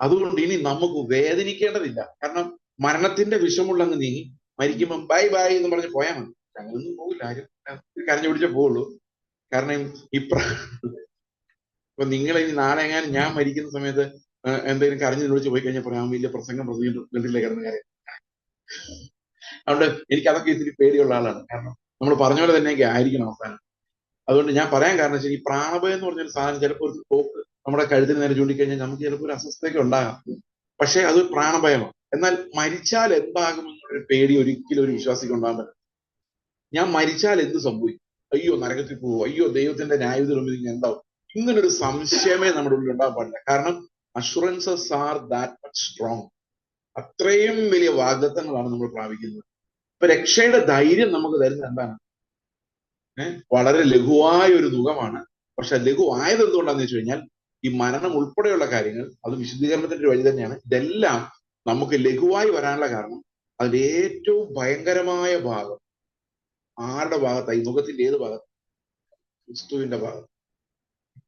അതുകൊണ്ട് ഇനി നമുക്ക് വേദനിക്കേണ്ടതില്ല. കാരണം മരണത്തിന്റെ വിഷമുള്ളങ്ങ് നീങ്ങി മരിക്കുമ്പം ബൈ ബൈ എന്ന് പറഞ്ഞ് പോയാൽ മതി. അങ്ങനൊന്നും പോകില്ല ആരും കരഞ്ഞു പിടിച്ചേ പോവുള്ളൂ. കാരണം ഇപ്ര ഇപ്പൊ നിങ്ങൾ ഇനി നാളെ എങ്ങാനും ഞാൻ മരിക്കുന്ന സമയത്ത് എന്തെങ്കിലും കരഞ്ഞു വിളിച്ച് പോയി കഴിഞ്ഞാൽ പറയാൻ വലിയ പ്രസംഗം പ്രതികണ്ടില്ലേ കിടന്ന കാര്യം? അതുകൊണ്ട് എനിക്ക് അതൊക്കെ ഇത്തിരി പേടിയുള്ള ആളാണ്. കാരണം നമ്മൾ പറഞ്ഞ പോലെ തന്നെയൊക്കെ ആയിരിക്കണം അവസാനം. അതുകൊണ്ട് ഞാൻ പറയാൻ കാരണം വെച്ചാൽ ഈ പ്രാണഭയം എന്ന് പറഞ്ഞൊരു സാധനം ചിലപ്പോൾ ഒരു തോക്ക് നമ്മുടെ കഴുത്തിന് നേരെ ചൂണ്ടിക്കഴിഞ്ഞാൽ നമുക്ക് ചിലപ്പോൾ ഒരു അസ്വസ്ഥതയൊക്കെ ഉണ്ടാകാം. പക്ഷെ അത് പ്രാണഭയമാണ് എന്നാൽ മരിച്ചാൽ എന്താകുമെന്നൊരു പേടി ഒരിക്കലും ഒരു വിശ്വാസിക്ക് പറ്റില്ല. ഞാൻ മരിച്ചാൽ എന്ത് സംഭവിക്കും? അയ്യോ നരകത്തിൽ പോകും അയ്യോ ദൈവത്തിന്റെ ന്യായവിധി എന്താവും? ഇങ്ങനൊരു സംശയമേ നമ്മുടെ ഉള്ളിൽ ഉണ്ടാകാൻ പാടില്ല. കാരണം assurances are that much strong അത്രയും വലിയ വാഗ്ദത്തങ്ങളാണ് നമ്മൾ പ്രാപിക്കുന്നത്. ഇപ്പൊ രക്ഷയുടെ ധൈര്യം നമുക്ക് തരുന്നത് എന്താണ്? ഏഹ് വളരെ ലഘുവായ ഒരു മുഖമാണ്. പക്ഷെ ലഘുവായത് എന്തുകൊണ്ടാന്ന് വെച്ച് കഴിഞ്ഞാൽ ഈ മരണം ഉൾപ്പെടെയുള്ള കാര്യങ്ങൾ അത് വിശുദ്ധീകരണത്തിന്റെ വഴി തന്നെയാണ്. ഇതെല്ലാം നമുക്ക് ലഘുവായി വരാനുള്ള കാരണം അതിന്റെ ഏറ്റവും ഭയങ്കരമായ ഭാഗം ആരുടെ ഭാഗത്തായി മുഖത്തിന്റെ ഏത് ഭാഗത്ത്? ക്രിസ്തുവിന്റെ ഭാഗം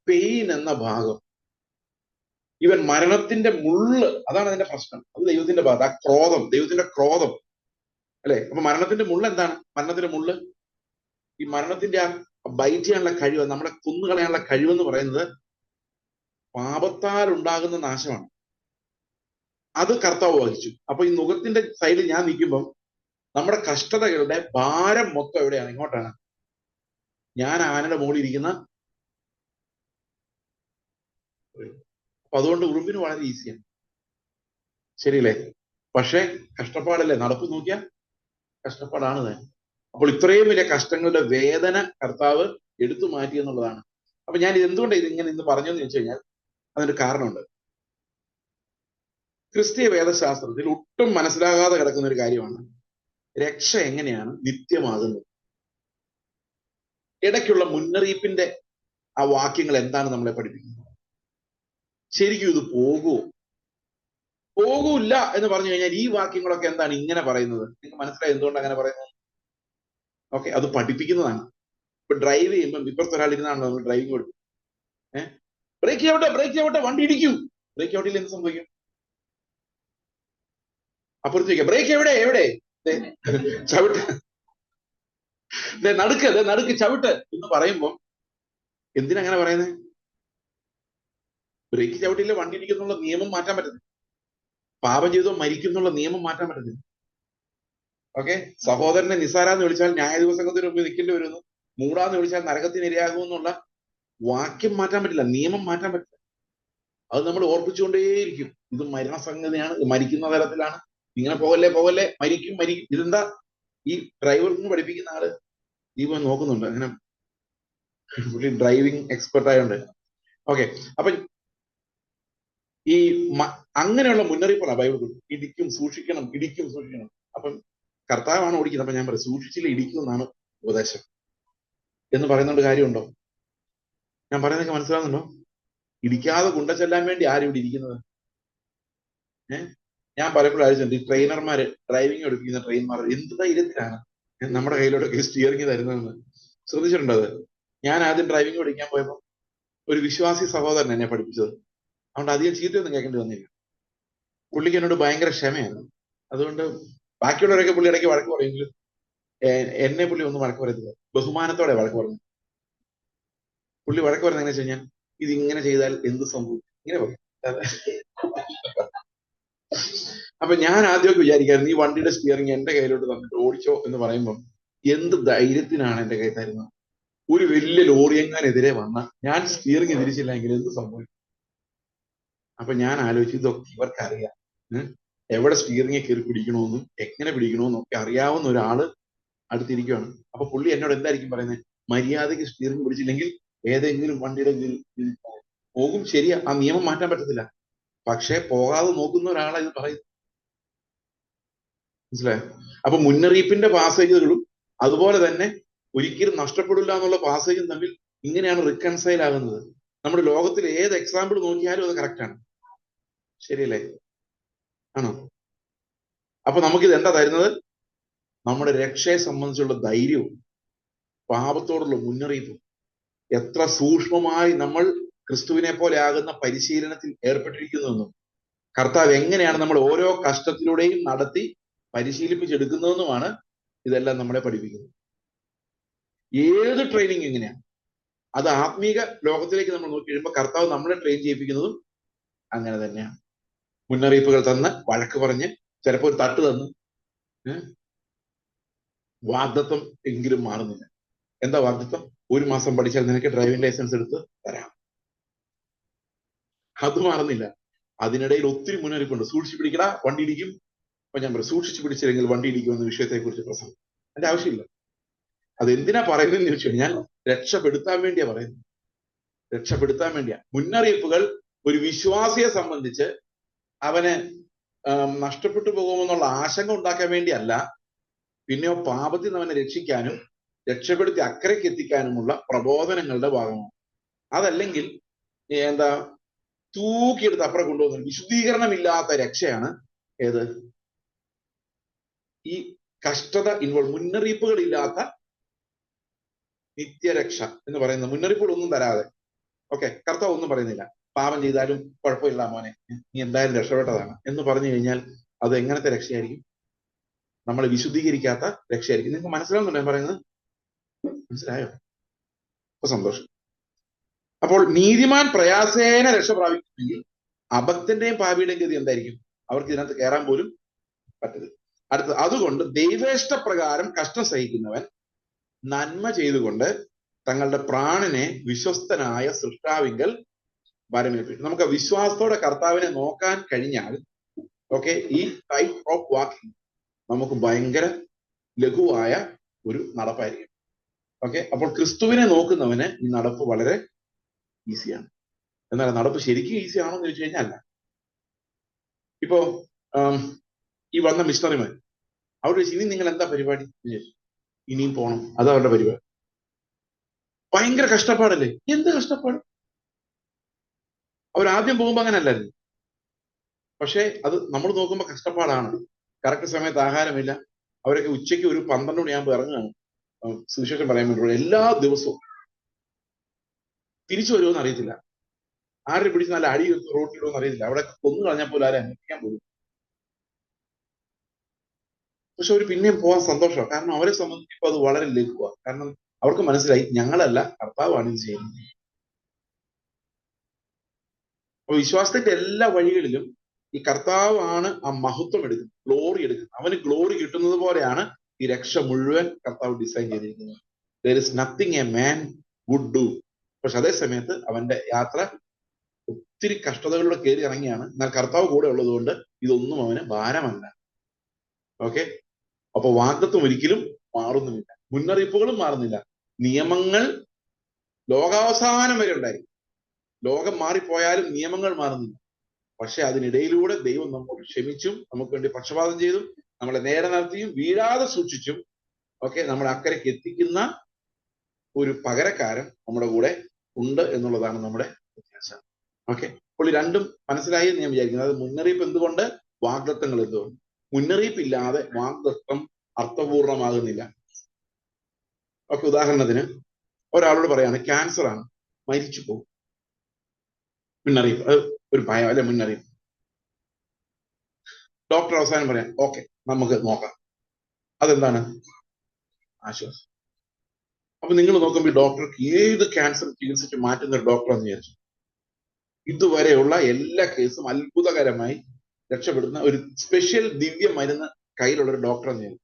പെയിൻ എന്ന ഭാഗം. ഇവൻ മരണത്തിന്റെ മുള്ള് അതാണ് അതിന്റെ പ്രശ്നം. അത് ദൈവത്തിന്റെ ഭാഗത്ത്. ആ ക്രോധം ദൈവത്തിന്റെ ക്രോധം. അല്ലെ? അപ്പൊ മരണത്തിന്റെ മുള്ള് എന്താണ്? മരണത്തിന്റെ മുള്ള്? ഈ മരണത്തിന്റെ ആ ബൈറ്റ് ചെയ്യാനുള്ള കഴിവ് നമ്മളെ കുന്നുകളയാനുള്ള കഴിവെന്ന് പറയുന്നത് പാപത്താൽ ഉണ്ടാകുന്ന നാശമാണ്. അത് കർത്താവ് വഹിച്ചു. അപ്പൊ ഈ മുഖത്തിന്റെ സൈഡിൽ ഞാൻ നിൽക്കുമ്പം നമ്മുടെ കഷ്ടതകളുടെ ഭാരം മൊത്തം എവിടെയാണ്? ഇങ്ങോട്ടാണ്. ഞാൻ ആനയുടെ മുകളിൽ ഇരിക്കുന്ന അപ്പൊ അതുകൊണ്ട് ഉറുമ്പിന് വളരെ ഈസിയാണ്. ശരിയല്ലേ? പക്ഷെ കഷ്ടപ്പാടല്ലേ? നടപ്പ് നോക്കിയാൽ കഷ്ടപ്പാടാണ് തന്നെ അപ്പോൾ ഇത്രയും വലിയ കഷ്ടങ്ങളുടെ വേദന കർത്താവ് എടുത്തു മാറ്റി എന്നുള്ളതാണ്. അപ്പൊ ഞാൻ ഇത് എന്തുകൊണ്ടാണ് ഇതിങ്ങനെ ഇന്ന് പറഞ്ഞതെന്ന് ചോദിച്ചു കഴിഞ്ഞാൽ അതിനൊരു കാരണമുണ്ട്. ക്രിസ്തീയ വേദശാസ്ത്രത്തിൽ ഒട്ടും മനസ്സിലാകാതെ കിടക്കുന്ന ഒരു കാര്യമാണ്. രക്ഷ എങ്ങനെയാണ് നിത്യമാകുന്നത്? ഇടയ്ക്കുള്ള മുന്നറിയിപ്പിന്റെ ആ വാക്യങ്ങൾ എന്താണ് നമ്മളെ പഠിപ്പിക്കുന്നത്? ശരിക്കും ഇത് പോകൂ പോകൂല്ല എന്ന് പറഞ്ഞു കഴിഞ്ഞാൽ ഈ വാക്യങ്ങളൊക്കെ എന്താണ് ഇങ്ങനെ പറയുന്നത്? നിങ്ങൾക്ക് മനസ്സിലായി എന്തുകൊണ്ട് അങ്ങനെ പറയുന്നത്? ഓക്കെ അത് പഠിപ്പിക്കുന്നതാണ്. ഇപ്പൊ ഡ്രൈവ് ചെയ്യുമ്പോൾ ഇപ്പുറത്ത് ഒരാൾ ഇരുന്നാണല്ലോ നമ്മൾ ഡ്രൈവിംഗ് കൊടുക്കും ഏഹ് ബ്രേക്ക് ചെയ്യട്ടെ ബ്രേക്ക് ചെയ്യട്ടെ വണ്ടി ഇടിക്കൂ. ബ്രേക്ക് ഔട്ടിൽ എന്ത് സംഭവിക്കും? അപ്പുറത്തേക്ക് ബ്രേക്ക് എവിടെ? എവിടെ? ചവിട്ട്. നടുക്ക് നടുക്ക് ചവിട്ട് എന്ന് പറയുമ്പോൾ എന്തിനങ്ങനെ പറയുന്നത് ബ്രേക്ക് ചവിട്ടിയില്ല വണ്ടി ഇരിക്കുന്നുള്ള നിയമം മാറ്റാൻ പറ്റത്തില്ല. പാപം ചെയ്തോ മരിക്കുന്നുള്ള നിയമം മാറ്റാൻ പറ്റത്തില്ല. ഓക്കെ? സഹോദരനെ നിസാരാന്ന് വിളിച്ചാൽ ന്യായ ദിവസത്തിന് മുമ്പ് നിൽക്കേണ്ടി വരുന്നു. മൂടാന്ന് വിളിച്ചാൽ നരകത്തിനിരയാകും എന്നുള്ള വാക്യം മാറ്റാൻ പറ്റില്ല. നിയമം മാറ്റാൻ പറ്റില്ല. അത് നമ്മൾ ഓർപ്പിച്ചുകൊണ്ടേയിരിക്കും. ഇത് മരണസംഗതിയാണ്. മരിക്കുന്ന തരത്തിലാണ്. ഇങ്ങനെ പോകല്ലേ പോകല്ലേ മരിക്കും മരിക്കും. ഇതെന്താ? ഈ ഡ്രൈവറിന് പഠിപ്പിക്കുന്ന ആൾ ദീപ നോക്കുന്നുണ്ട്. അങ്ങനെ പുള്ളി ഡ്രൈവിംഗ് എക്സ്പെർട്ട് ആയതുകൊണ്ട് ഓക്കെ അപ്പൊ ഈ അങ്ങനെയുള്ള മുന്നറിയിപ്പാണ് ബൈബിൾ. ഇടിക്കും സൂക്ഷിക്കണം ഇടിക്കും സൂക്ഷിക്കണം. അപ്പം കർത്താവാണ് ഓടിക്കുന്നത്. അപ്പൊ ഞാൻ പറയും സൂക്ഷിച്ചില്ല ഇടിക്കും എന്നാണ് ഉപദേശം. എന്ന് പറയുന്നുണ്ട് കാര്യമുണ്ടോ? ഞാൻ പറയുന്നതൊക്കെ മനസ്സിലാവുന്നുണ്ടോ? ഇടിക്കാതെ കുണ്ട ചെല്ലാൻ വേണ്ടി ആരും ഇവിടെ ഇരിക്കുന്നത്? ഏഹ് ഞാൻ പലപ്പോഴും ആലോചിച്ചിട്ടുണ്ട് ഈ ട്രെയിനർമാര് ഡ്രൈവിംഗ് പഠിപ്പിക്കുന്ന ട്രെയിനർമാർ എന്ത് ധൈര്യത്തിലാണ് നമ്മുടെ കയ്യിലോട്ടൊക്കെ സ്റ്റിയറിംഗ് തരുന്നതെന്ന്. ശ്രദ്ധിച്ചിട്ടുണ്ടോ അത്? ഞാൻ ആദ്യം ഡ്രൈവിംഗ് പഠിക്കാൻ പോയപ്പോൾ ഒരു വിശ്വാസി സഹോദരൻ എന്നെ പഠിപ്പിച്ചത്. അതുകൊണ്ട് അധികം ചീത്തയൊന്നും കേൾക്കേണ്ടി വന്നില്ല. പുള്ളിക്ക് എന്നോട് ഭയങ്കര ക്ഷമയാണ്. അതുകൊണ്ട് ബാക്കിയുള്ളവരൊക്കെ പുള്ളി ഇടയ്ക്ക് വഴക്ക് പറയുമെങ്കിലും എന്നെ പുള്ളി ഒന്നും വഴക്ക് പറയത്തില്ല. ബഹുമാനത്തോടെ വഴക്ക് പറഞ്ഞു. പുള്ളി വഴക്ക് പറയുന്നത് എങ്ങനെ വെച്ച് കഴിഞ്ഞാൽ ഇത് ഇങ്ങനെ ചെയ്താൽ എന്ത് സംഭവിക്കും? ഇങ്ങനെ പറയും. അപ്പൊ ഞാൻ ആദ്യമൊക്കെ വിചാരിക്കായിരുന്നു ഈ വണ്ടിയുടെ സ്റ്റിയറിംഗ് എന്റെ കയ്യിലോട്ട് തന്നിട്ട് ഓടിച്ചോ എന്ന് പറയുമ്പോൾ എന്ത് ധൈര്യത്തിനാണ് എന്റെ കൈ തരുന്നത്? ഒരു വലിയ ലോറി എങ്ങാനെതിരെ വന്ന ഞാൻ സ്റ്റിയറിംഗ് തിരിച്ചില്ലെങ്കിൽ എന്ത് സംഭവിക്കും? അപ്പൊ ഞാൻ ആലോചിച്ചു ഇതൊക്കെ ഇവർക്കറിയാം. എവിടെ സ്റ്റിയറിംഗ് കയറി പിടിക്കണമെന്നും എങ്ങനെ പിടിക്കണമെന്നും ഒക്കെ അറിയാവുന്ന ഒരാൾ അടുത്തിരിക്കുകയാണ് അപ്പൊ പുള്ളി എന്നോട് എന്തായിരിക്കും പറയുന്നത് മര്യാദയ്ക്ക് സ്റ്റിയറിംഗ് പിടിച്ചില്ലെങ്കിൽ ഏതെങ്കിലും വണ്ടിയുടെ പോകും. ശരിയാ ആ നിയമം മാറ്റാൻ പറ്റത്തില്ല. പക്ഷെ പോകാതെ നോക്കുന്ന ഒരാളാ ഇത് പറയുന്നത് മനസ്സിലായോ? അപ്പൊ മുന്നറിയിപ്പിന്റെ പാസേജുകളും അതുപോലെ തന്നെ ഒരിക്കലും നഷ്ടപ്പെടില്ല എന്നുള്ള പാസേജും തമ്മിൽ ഇങ്ങനെയാണ് റിക്കൺസൈൽ ആകുന്നത്. നമ്മുടെ ലോകത്തിൽ ഏത് എക്സാമ്പിൾ നോക്കിയാലും അത് കറക്റ്റ് ആണ്. ശരിയല്ലേ? ആണോ? അപ്പൊ നമുക്കിത് എന്താ തരുന്നത്? നമ്മുടെ രക്ഷയെ സംബന്ധിച്ചുള്ള ധൈര്യവും പാപത്തോടുള്ള മുന്നറിയിപ്പും. എത്ര സൂക്ഷ്മമായി നമ്മൾ ക്രിസ്തുവിനെ പോലെ ആകുന്ന പരിശീലനത്തിൽ ഏർപ്പെട്ടിരിക്കുന്നുവെന്നും കർത്താവ് എങ്ങനെയാണ് നമ്മൾ ഓരോ കഷ്ടത്തിലൂടെയും നടത്തി പരിശീലിപ്പിച്ചെടുക്കുന്നതെന്നുമാണ് ഇതെല്ലാം നമ്മളെ പഠിപ്പിക്കുന്നത്. ഏത് ട്രെയിനിങ് എങ്ങനെയാണ് അത് ആത്മീക ലോകത്തിലേക്ക് നമ്മൾ നോക്കി കഴിയുമ്പോൾ കർത്താവ് നമ്മളെ ട്രെയിൻ ചെയ്യിപ്പിക്കുന്നതും അങ്ങനെ തന്നെയാണ്. മുന്നറിയിപ്പുകൾ തന്ന് വഴക്ക് പറഞ്ഞ് ചിലപ്പോൾ ഒരു തട്ട് തന്ന് വാഗ്ദത്വം എങ്കിലും മാറുന്നില്ല. എന്താ വാഗ്ദത്വം ഒരു മാസം പഠിച്ചാൽ നിനക്ക് ഡ്രൈവിംഗ് ലൈസൻസ് എടുത്ത് തരാം. അത് മാറുന്നില്ല. അതിനിടയിൽ ഒത്തിരി മുന്നറിയിപ്പുണ്ട്. സൂക്ഷിച്ചു പിടിക്കടാ വണ്ടി ഇടിക്കും. അപ്പൊ ഞാൻ പറയും സൂക്ഷിച്ചു പിടിച്ചില്ലെങ്കിൽ വണ്ടി ഇടിക്കുമെന്ന വിഷയത്തെ കുറിച്ച് പ്രസംഗം. എന്റെ ആവശ്യമില്ല. അത് എന്തിനാ പറയുന്നതെന്ന് ചോദിച്ചു ഞാൻ രക്ഷപ്പെടുത്താൻ വേണ്ടിയാ പറയുന്നത്. രക്ഷപ്പെടുത്താൻ വേണ്ടിയാ. മുന്നറിയിപ്പുകൾ ഒരു വിശ്വാസിയെ സംബന്ധിച്ച് അവനെ നഷ്ടപ്പെട്ടു പോകുമെന്നുള്ള ആശങ്ക ഉണ്ടാക്കാൻ വേണ്ടിയല്ല പിന്നെയോ പാപത്തിൽ നിന്ന് അവനെ രക്ഷിക്കാനും രക്ഷപ്പെടുത്തി അക്കരയ്ക്ക് എത്തിക്കാനുമുള്ള പ്രബോധനങ്ങളുടെ ഭാഗമാണ്. അതല്ലെങ്കിൽ എന്താ തൂക്കിയെടുത്ത് അപ്പുറം കൊണ്ടുപോകുന്ന വിശുദ്ധീകരണമില്ലാത്ത രക്ഷയാണ് ഏത്? ഈ കഷ്ടത ഇൻവോൾവ് മുന്നറിയിപ്പുകൾ ഇല്ലാത്ത നിത്യരക്ഷ എന്ന് പറയുന്നത് പറയുന്ന മുന്നറിയിപ്പുകളൊന്നും തരാതെ. ഓക്കെ കർത്താവ് ഒന്നും പറയുന്നില്ല. പാപം ചെയ്താലും കുഴപ്പമില്ല മോനെ. നീ എന്തായാലും രക്ഷപ്പെട്ടതാണ് എന്ന് പറഞ്ഞു കഴിഞ്ഞാൽ അത് എങ്ങനത്തെ രക്ഷയായിരിക്കും? നമ്മൾ വിശുദ്ധീകരിക്കാത്ത രക്ഷയായിരിക്കും. നിങ്ങൾക്ക് മനസ്സിലാവുന്നുണ്ടോ ഞാൻ പറയുന്നത്? മനസ്സിലായോ? അപ്പൊ സന്തോഷം. അപ്പോൾ നീതിമാൻ പ്രയാസേന രക്ഷ പ്രാപിക്കുമെങ്കിൽ അബദ്ധന്റെയും പാപിയുടെയും ഗതി എന്തായിരിക്കും? അവർക്ക് ഇതിനകത്ത് കയറാൻ പോലും പറ്റരുത്. അടുത്തത് അതുകൊണ്ട് ദൈവേഷ്ടപ്രകാരം കഷ്ടം സഹിക്കുന്നവൻ നന്മ ചെയ്തുകൊണ്ട് തങ്ങളുടെ പ്രാണനെ വിശ്വസ്തനായ സൃഷ്ടാവിങ്കൽ വരമേൽപ്പിക്കും. നമുക്ക് വിശ്വാസത്തോടെ കർത്താവിനെ നോക്കാൻ കഴിഞ്ഞാൽ ഓക്കെ ഈ ടൈപ്പ് ഓഫ് വാക്കിംഗ് നമുക്ക് ഭയങ്കര ലഘുവായ ഒരു നടപ്പായിരിക്കും. ഓക്കെ അപ്പോൾ ക്രിസ്തുവിനെ നോക്കുന്നവന് ഈ നടപ്പ് വളരെ ഈസിയാണ് എന്നാൽ നടപ്പ് ശരിക്കും ഈസി ആണോ എന്ന് ചോദിച്ചു കഴിഞ്ഞാൽ അല്ല. ഇപ്പോ ഈ വന്ന മിഷണറിമാർ അവർ വെച്ച് ഇനി നിങ്ങൾ എന്താ പരിപാടി? ചോദിച്ചു. ഇനിയും പോണം. അതാ അവരുടെ പരിപാടി. ഭയങ്കര കഷ്ടപ്പാടല്ലേ? എന്ത് കഷ്ടപ്പാട്? അവരാദ്യം പോകുമ്പോ അങ്ങനെ അല്ലായിരുന്നു പക്ഷേ അത് നമ്മൾ നോക്കുമ്പോൾ കഷ്ടപ്പാടാണ്. കറക്റ്റ് സമയത്ത് ആഹാരമില്ല. അവരൊക്കെ ഉച്ചയ്ക്ക് ഒരു പന്ത്രണ്ട് മണിയാകുമ്പോൾ ഇറങ്ങുകയാണ്. സുവിശേഷം പറയാൻ വേണ്ടി എല്ലാ ദിവസവും. തിരിച്ചു വരുമോന്ന് അറിയത്തില്ല. ആരെ പിടിച്ച് നല്ല അടി റോട്ടിലിടുമെന്ന് അറിയത്തില്ല. അവിടെ കൊന്നു കളഞ്ഞാൽ പോലും ആരെ അന്വേഷിക്കാൻ പോകും പക്ഷെ അവർ പിന്നെയും പോകാൻ സന്തോഷമാണ്. കാരണം അവരെ സംബന്ധിച്ചപ്പോൾ അത് വളരെ ലഘുവാണ് കാരണം അവർക്ക് മനസ്സിലായി ഞങ്ങളല്ല കർത്താവാണ് ഇത് ചെയ്യുന്നത്. അപ്പൊ വിശ്വാസത്തിന്റെ എല്ലാ വഴികളിലും ഈ കർത്താവാണ് ആ മഹത്വം എടുക്കുന്നത് ഗ്ലോറി എടുക്കുന്നത്. അവന് ഗ്ലോറി കിട്ടുന്നത് പോലെയാണ് ഈ രക്ഷ മുഴുവൻ കർത്താവ് ഡിസൈൻ ചെയ്തിരിക്കുന്നത്. There is nothing a man would do പക്ഷെ അതേ സമയത്ത് അവന്റെ യാത്ര ഒത്തിരി കഷ്ടതകളിലൂടെ കയറി ഇറങ്ങിയാണ്. എന്നാൽ കർത്താവ് കൂടെ ഉള്ളതുകൊണ്ട് ഇതൊന്നും അവന് ഭാരമല്ല. ഓക്കെ അപ്പൊ വാഗ്ദത്വം ഒരിക്കലും മാറുന്നുമില്ല മുന്നറിയിപ്പുകളും മാറുന്നില്ല. നിയമങ്ങൾ ലോകാവസാനം വരെ ഉണ്ടായി. ലോകം മാറിപ്പോയാലും നിയമങ്ങൾ മാറുന്നില്ല. പക്ഷെ അതിനിടയിലൂടെ ദൈവം നമ്മോട് ക്ഷമിച്ചും നമുക്ക് വേണ്ടി പക്ഷപാതം ചെയ്തും നമ്മളെ നേരെ നടത്തിയും വീഴാതെ സൂക്ഷിച്ചും ഒക്കെ നമ്മളെ അക്കരയ്ക്ക് എത്തിക്കുന്ന ഒരു പകരക്കാരൻ നമ്മുടെ കൂടെ ഉണ്ട് എന്നുള്ളതാണ് നമ്മുടെ വ്യത്യാസം. ഓക്കെ? അപ്പോൾ രണ്ടും മനസ്സിലായി എന്ന് ഞാൻ വിചാരിക്കുന്നത് അത് മുന്നറിയിപ്പ് എന്തുകൊണ്ട്? വാഗ്ദത്തങ്ങൾ എന്തുകൊണ്ട്? മുന്നറിയിപ്പില്ലാതെ വാഗ്ദത്തം അർത്ഥപൂർണമാകുന്നില്ല. ഒക്കെ ഉദാഹരണത്തിന് ഒരാളോട് പറയാണ് ക്യാൻസർ ആണ് മരിച്ചു പോകും മുന്നറിയിപ്പ് ഒരു ഭയം അല്ലെ മുന്നറിയിപ്പ്. ഡോക്ടർ അവസാനം പറയാം ഓക്കെ നമുക്ക് നോക്കാം. അതെന്താണ്? ആശ്വാസം. അപ്പൊ നിങ്ങൾ നോക്കുമ്പോൾ ഡോക്ടർക്ക് ഏത് ക്യാൻസർ ചികിത്സിച്ച് മാറ്റുന്ന ഡോക്ടർ എന്ന് വിചാരിച്ചു. ഇതുവരെയുള്ള എല്ലാ കേസും അത്ഭുതകരമായി രക്ഷപ്പെടുന്ന ഒരു സ്പെഷ്യൽ ദിവ്യ മരുന്ന് കയ്യിലുള്ള ഒരു ഡോക്ടറാന്ന് ഞാൻ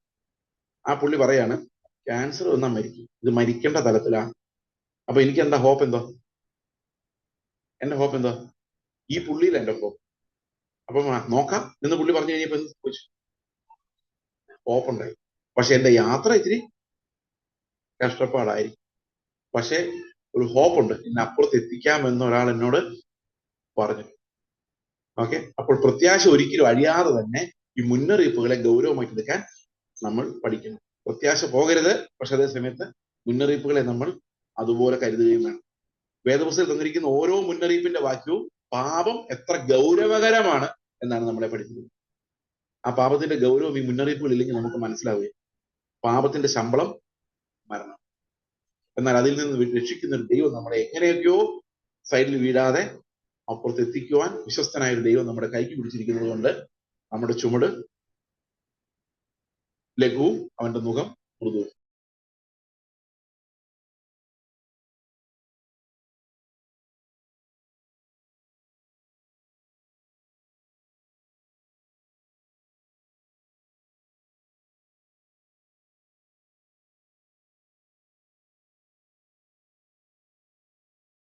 ആ പുള്ളി പറയാണ് ക്യാൻസർ വന്നാൽ മരിക്കും. ഇത് മരിക്കേണ്ട തലത്തിലാ. അപ്പൊ എനിക്ക് എന്താ ഹോപ്പ് എന്തോ? എന്റെ ഹോപ്പ് എന്തോ? ഈ പുള്ളിയിൽ എന്റെ ഹോപ്പ് അപ്പൊ നോക്കാം. എന്ന് പുള്ളി പറഞ്ഞു കഴിഞ്ഞപ്പോ എന്ത് സംഭവിച്ചു? ഹോപ്പ് ഉണ്ടായി. പക്ഷെ എന്റെ യാത്ര ഇത്തിരി കഷ്ടപ്പാടായിരിക്കും പക്ഷെ ഒരു ഹോപ്പ് ഉണ്ട്. എന്നെ അപ്പുറത്ത് എത്തിക്കാമെന്ന് ഒരാൾ എന്നോട് പറഞ്ഞു. ഓക്കെ അപ്പോൾ പ്രത്യാശ ഒരിക്കലും അഴിയാതെ തന്നെ ഈ മുന്നറിയിപ്പുകളെ ഗൗരവമായിട്ട് എടുക്കാൻ നമ്മൾ പഠിക്കണം. പ്രത്യാശ പോകരുത് പക്ഷെ അതേ സമയത്ത് മുന്നറിയിപ്പുകളെ നമ്മൾ അതുപോലെ കരുതുകയും വേണം. വേദപുസ്തകത്തിൽ തന്നിരിക്കുന്ന ഓരോ മുന്നറിയിപ്പിന്റെ വാക്യവും പാപം എത്ര ഗൗരവകരമാണ് എന്നാണ് നമ്മളെ പഠിപ്പിക്കുന്നത്. ആ പാപത്തിന്റെ ഗൗരവം ഈ മുന്നറിയിപ്പുകൾ ഇല്ലെങ്കിൽ നമുക്ക് മനസ്സിലാവുകയും പാപത്തിന്റെ ശമ്പളം മരണം. എന്നാൽ അതിൽ നിന്ന് രക്ഷിക്കുന്ന ഒരു ദൈവം നമ്മളെ എങ്ങനെയൊക്കെയോ സൈഡിൽ വീഴാതെ അപ്പുറത്ത് എത്തിക്കുവാൻ വിശ്വസ്തനായ ദൈവം നമ്മുടെ കൈക്ക് പിടിച്ചിരിക്കുന്നത് കൊണ്ട് നമ്മുടെ ചുമട് ലഘുവും അവന്റെ മുഖം മൃദുവും.